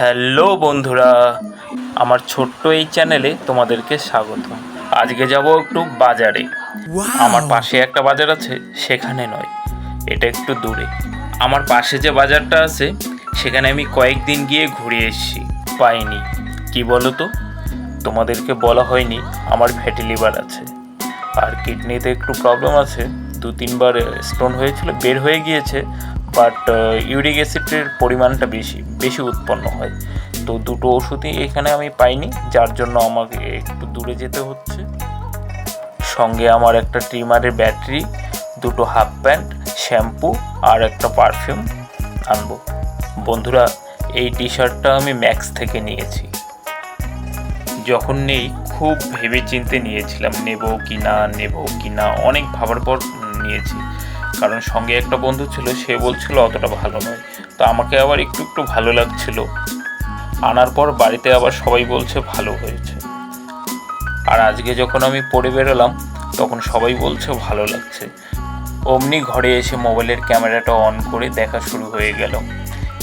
Hello বন্ধুরা আমার ছোট্ট এই চ্যানেলে তোমাদেরকে স্বাগত। আজকে যাব একটু বাজারে। আমার পাশে একটা বাজার আছে সেখানে নয় এটা একটু দূরে। আমার পাশে যে বাজারটা আছে সেখানে আমি কয়েকদিন গিয়ে ঘুরে এসেছি পাইনি। কি বলো তো তোমাদেরকে বলা হয়নি আমার ফ্যাটি লিভার আছে। আর কিডনিতে একটু প্রবলেম আছে দু তিনবার স্টোন হয়েছিল বের হয়ে গিয়েছে বাট ইউরিক অ্যাসিডের পরিমাণটা বেশি বেশি উৎপন্ন হয়। তো দুটো ওষুধই এখানে আমি পাইনি, যার জন্য আমাকে একটু দূরে যেতে হচ্ছে। সঙ্গে আমার একটা ট্রিমারের ব্যাটারি দুটো হাফ প্যান্ট শ্যাম্পু আর একটা পারফিউম আনব। বন্ধুরা, এই টি শার্টটা আমি ম্যাক্স থেকে নিয়েছি। যখন নেই, খুব ভেবে চিনতে নিয়েছিলাম, নেব কি না, নেব কি না, অনেক ভাবার পর নিয়েছি। কারণ সঙ্গে একটা বন্ধু ছিল, সে বলছিল অতটা ভালো নয়। তো আমাকে আবার একটু একটু ভালো লাগছিল। আনার পর বাড়িতে আবার সবাই বলছে ভালো হয়েছে। আর আজকে যখন আমি পড়ে বেরোলাম, তখন সবাই বলছে ভালো লাগছে। অমনি ঘরে এসে মোবাইলের ক্যামেরাটা অন করে দেখা শুরু হয়ে গেল।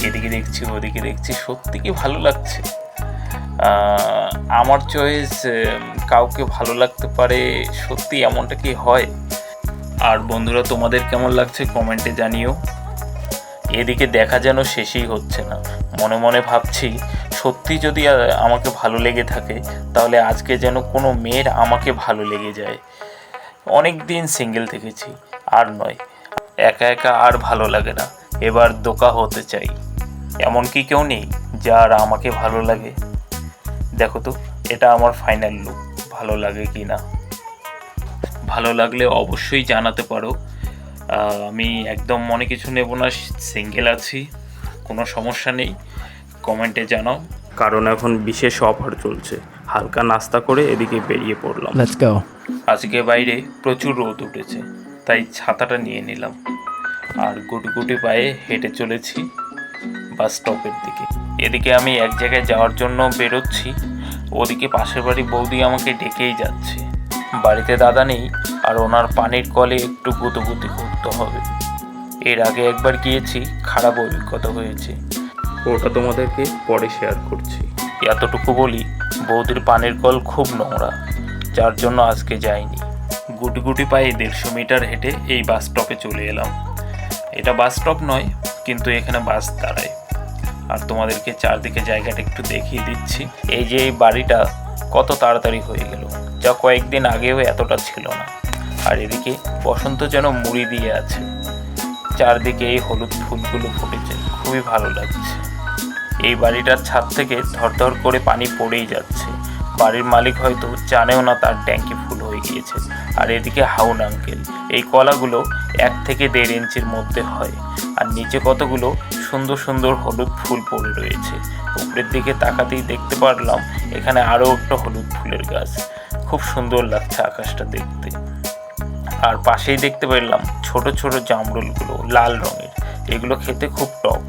এদিকে দেখছি, ওদিকে দেখছি, সত্যি কি ভালো লাগছে? আমার চয়েস কাউকে ভালো লাগতে পারে সত্যি এমনটা কি হয়? আর বন্ধুরা, তোমাদের কেমন লাগছে কমেন্টে জানিও। এদিকে দেখা যেন শেষই হচ্ছে না। মনে মনে ভাবছি, সত্যি যদি আমাকে ভালো লেগে থাকে, তাহলে আজকে যেন কোনো মেয়ের আমাকে ভালো লেগে যায়। অনেক দিন সিঙ্গেল থেকেছি, আর নয়, একা একা আর ভালো লাগে না। এবার দোকা হতে চাই। এমন কি কেউ নেই যার আমাকে ভালো লাগে। দেখো তো, এটা আমার ফাইনাল লুক ভালো লাগে কি না ভালো লাগলে অবশ্যই জানাতে পারো। আমি একদম মনে কিছু নেব না সিঙ্গেল আছি কোনো সমস্যা নেই কমেন্টে জানাও। কারণ এখন বিশেষ অফার চলছে। হালকা নাস্তা করে এদিকে বেরিয়ে পড়লাম। আজকে বাইরে প্রচুর রোদ উঠেছে তাই ছাতাটা নিয়ে নিলাম। আর গুটি গুটি পায়ে হেঁটে চলেছি বাস স্টপের দিকে। এদিকে আমি এক জায়গায় যাওয়ার জন্য বেরোচ্ছি ওদিকে পাশের বাড়ি বৌদি আমাকে ডেকেই যাচ্ছে। বাড়িতে দাদা নেই আর ওনার পানির কলে একটু গুতোগুতি করতে হবে। এর আগে একবার গিয়েছি খারাপ অভিজ্ঞতা হয়েছে। ওটা তোমাদেরকে পরে শেয়ার করছি। এতটুকু বলি বৌদির পানির কল খুব নোংরা যার জন্য আজকে যাইনি। গুটি গুটি পায়ে দেড়শো মিটার হেঁটে এই বাস স্টপে চলে এলাম। এটা বাস স্টপ নয় কিন্তু এখানে বাস দাঁড়ায়। আর তোমাদেরকে চারদিকে জায়গাটা একটু দেখিয়ে দিচ্ছি। এই যে এই বাড়িটা কত তাড়াতাড়ি হয়ে গেল। যা কয়েকদিন আগেও এতটা ছিল না। আর এদিকে বসন্ত যেন মুড়ি দিয়ে আছে। চারদিকে এই হলুদ ফুলগুলো ফুটেছে। খুবই ভালো লাগছে। এই বাড়িটার ছাদ থেকে ধরধর করে পানি পড়েই যাচ্ছে। বাড়ির মালিক হয়তো জানেও না তার ট্যাঙ্কি ফুল হয়ে গিয়েছে। আর এদিকে হাউন আঙ্কেল, এই কলাগুলো এক থেকে দেড় ইঞ্চির মধ্যে হয়। আর নিচে কতগুলো সুন্দর সুন্দর হলুদ ফুল পড়ে রয়েছে। উপরের দিকে তাকাতেই দেখতে পারলাম এখানে আরও একটা হলুদ ফুলের গাছ। খুব সুন্দর লাগছে আকাশটা দেখতে। আর পাশেই দেখতে পেলাম ছোট ছোট জামরুলগুলো, লাল রঙের। এগুলো খেতে খুব টক।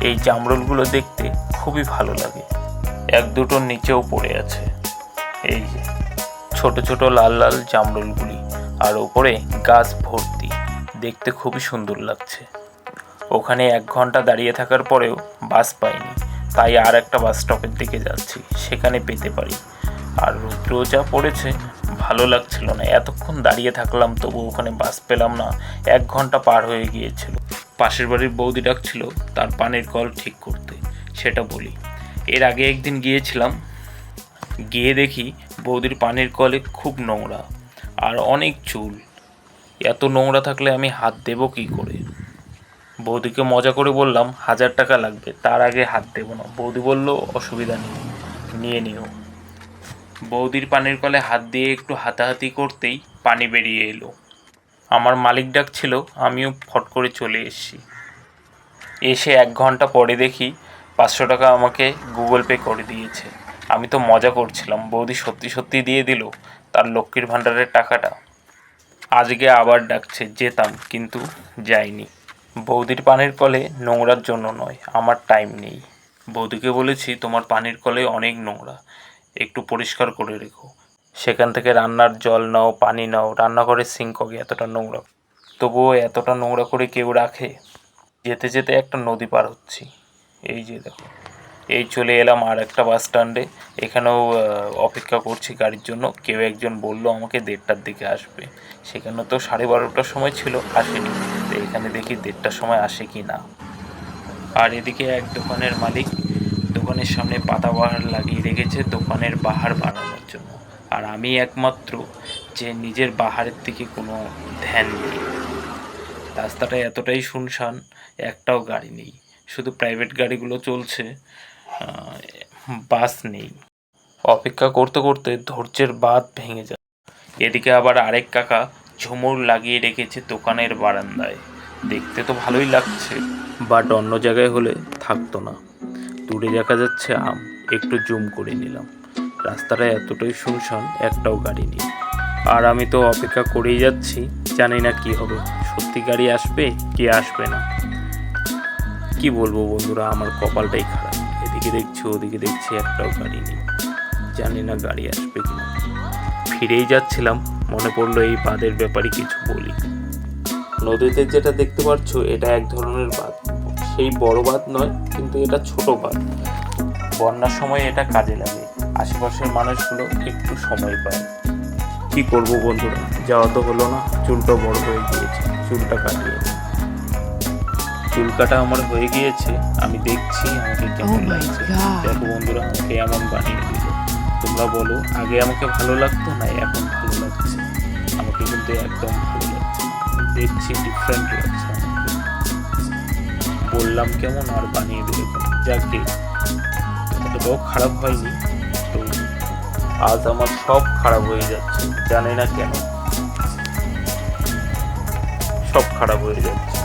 এই জামরুলগুলো দেখতে খুবই ভালো লাগে। এক দুটোর নিচেও পড়ে আছে। এই যে, ছোট ছোট লাল লাল জামরুলগুলি। আর ওপরে গাছ ভর্তি। দেখতে খুবই সুন্দর লাগছে। ওখানে এক ঘণ্টা দাঁড়িয়ে থাকার পরেও বাস পাইনি। তাই আর একটা বাস স্টপের দিকে যাচ্ছি। সেখানে পেতে পারি। আর রৌদ্র যা পড়েছে, ভালো লাগছিল না। এতক্ষণ দাঁড়িয়ে থাকলাম, তবু ওখানে বাস পেলাম না। এক ঘণ্টা পার হয়ে গিয়েছিল। পাশের বাড়ির বৌদি ডাকছিল, তার পানির কল ঠিক করতে। সেটা বলি। এর আগে একদিন গিয়েছিলাম, গিয়ে দেখি বৌদির পানির কলে খুব নোংরা আর অনেক চুল। এত নোংরা থাকলে আমি হাত দেবো কী করে? বৌদিকে মজা করে বললাম, হাজার টাকা লাগবে, তার আগে হাত দেবো না। বৌদি বলল, অসুবিধা নেই, নিয়ে নিও। বৌদির পানির কলে হাত দিয়ে একটু হাতাহাতি করতেই পানি বেরিয়ে এলো। আমার মালিক ডাকছিল, আমিও ফট করে চলে এসেছি। এসে এক ঘণ্টা পরে দেখি পাঁচশো টাকা আমাকে গুগল পে করে দিয়েছে। আমি তো মজা করছিলাম, বৌদি সত্যি সত্যি দিয়ে দিল তার লক্ষ্মীর ভাণ্ডারের টাকাটা। আজকে আবার ডাকছে, যেতাম, কিন্তু যাইনি। বৌদির পানির কলে নোংরার জন্য নয়, আমার টাইম নেই। বৌদিকে বলেছি, তোমার পানির কলে অনেক নোংরা। একটু পরিষ্কার করে রেখো। সেখান থেকে রান্নার জল নাও, পানি নাও, রান্নাঘরের সিঙ্ককে এতটা নোংরা। তবুও এতটা নোংরা করে কেউ রাখে? যেতে যেতে একটা নদী পার হচ্ছি। এই যে দেখো, এই চলে এলাম আর একটা বাস স্ট্যান্ডে এখানেও অপেক্ষা করছি গাড়ির জন্য। কেউ একজন বলল আমাকে দেড়টার দিকে আসবে। সেখানে তো সাড়ে বারোটার সময় ছিল, আসেনি। তো এখানে দেখি দেড়টার সময় আসে কি না। আর এদিকে এক দোকানের মালিক, দোকানের সামনে পাতা বাহার লাগিয়ে রেখেছে দোকানের বাহার বানানোর জন্য। আর আমি একমাত্র যে নিজের বাহারের দিকে কোনো ধ্যান নেই। রাস্তাটা এতটাই শুনশান, একটাও গাড়ি নেই। শুধু প্রাইভেট গাড়িগুলো চলছে বাস নেই। অপেক্ষা করতে করতে ধৈর্যের বাঁধ ভেঙে যায়। এদিকে আবার আরেক কাকা ঝুমুর লাগিয়ে রেখেছে দোকানের বারান্দায়। দেখতে তো ভালোই লাগছে বাট অন্য জায়গায় হলে থাকতো না। দূরে দেখা যাচ্ছে আম। একটু জুম করে নিলাম। রাস্তাটা এতটাই শুনশান একটাও গাড়ি নেই। আর আমি তো অপেক্ষা করেই যাচ্ছি, জানি না কি হবে। সত্যি গাড়ি আসবে কি আসবে না? কি বলব বন্ধুরা, আমার কপালটাই খারাপ। এদিকে দেখছি, ওদিকে দেখছি একটাও গাড়ি নেই। জানি না গাড়ি আসবে কি না। ফিরেই যাচ্ছিলাম, মনে পড়ল এই বাঁধের ব্যাপারে কিছু বলি। নদীতে যেটা দেখতে পাচ্ছ, এটা এক ধরনের বাঁধ। সেই বড় বাঁধ নয়, কিন্তু এটা ছোট বাঁধ। বন্যার সময় এটা কাজে লাগে। আশেপাশের মানুষগুলো একটু সময় পায়। কি করব বন্ধুরা? যাওয়া তো হলো না চুলটা বড় হয়ে গিয়েছে চুলটা কাটিয়ে। চুল কাটা আমার হয়ে গিয়েছে আমি দেখছি আমাকে কেমন Oh লাগছে. দেখো বন্ধুরা আমাকে এমন বানিয়ে দিল। তোমরা বলো আগে আমাকে ভালো লাগতো না এখন ভালো লাগছে? আমাকে কিন্তু একদম ভালো লাগছে দেখছি ডিফারেন্ট লাগছে বললাম কেমন আর বানিয়ে দিলে যাকে এতটাও খারাপ হয়নি। তো আজ আমার সব খারাপ হয়ে যাচ্ছে, জানি না কেন। সব খারাপ হয়ে যাচ্ছে।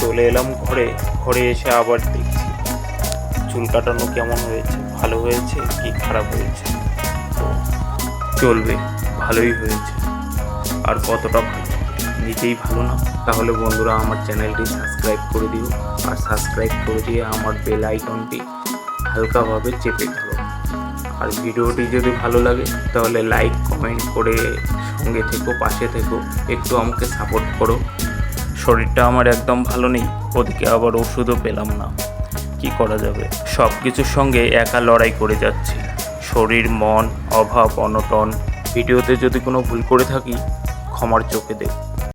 চলে এলাম ঘরে ঘরে এসে আবার দেখছি চুল কাটানো কেমন হয়েছে, ভালো হয়েছে কি খারাপ হয়েছে। তো চলবে, ভালোই হয়েছে। আর কতটা নিজেই ভালো না। তাহলে বন্ধুরা আমার চ্যানেলটি সাবস্ক্রাইব করে দিও আর সাবস্ক্রাইব করে দিয়ে আমার বেল আইকনটি হালকাভাবে চেপে ধরো। আর ভিডিওটি যদি ভালো লাগে, তাহলে লাইক, কমেন্ট করে সঙ্গে থেকো, পাশে থেকো, একটু আমাকে সাপোর্ট করো। শরীরটা আমার একদম ভালো নেই, ওদিকে আবার ওষুধও পেলাম না। কি করা যাবে? সব কিছুর সঙ্গে একা লড়াই করে যাচ্ছি। শরীর, মন, অভাব, অনটন, ভিডিওতে যদি কোনো ভুল করে থাকি, ক্ষমার চোখে দেখ।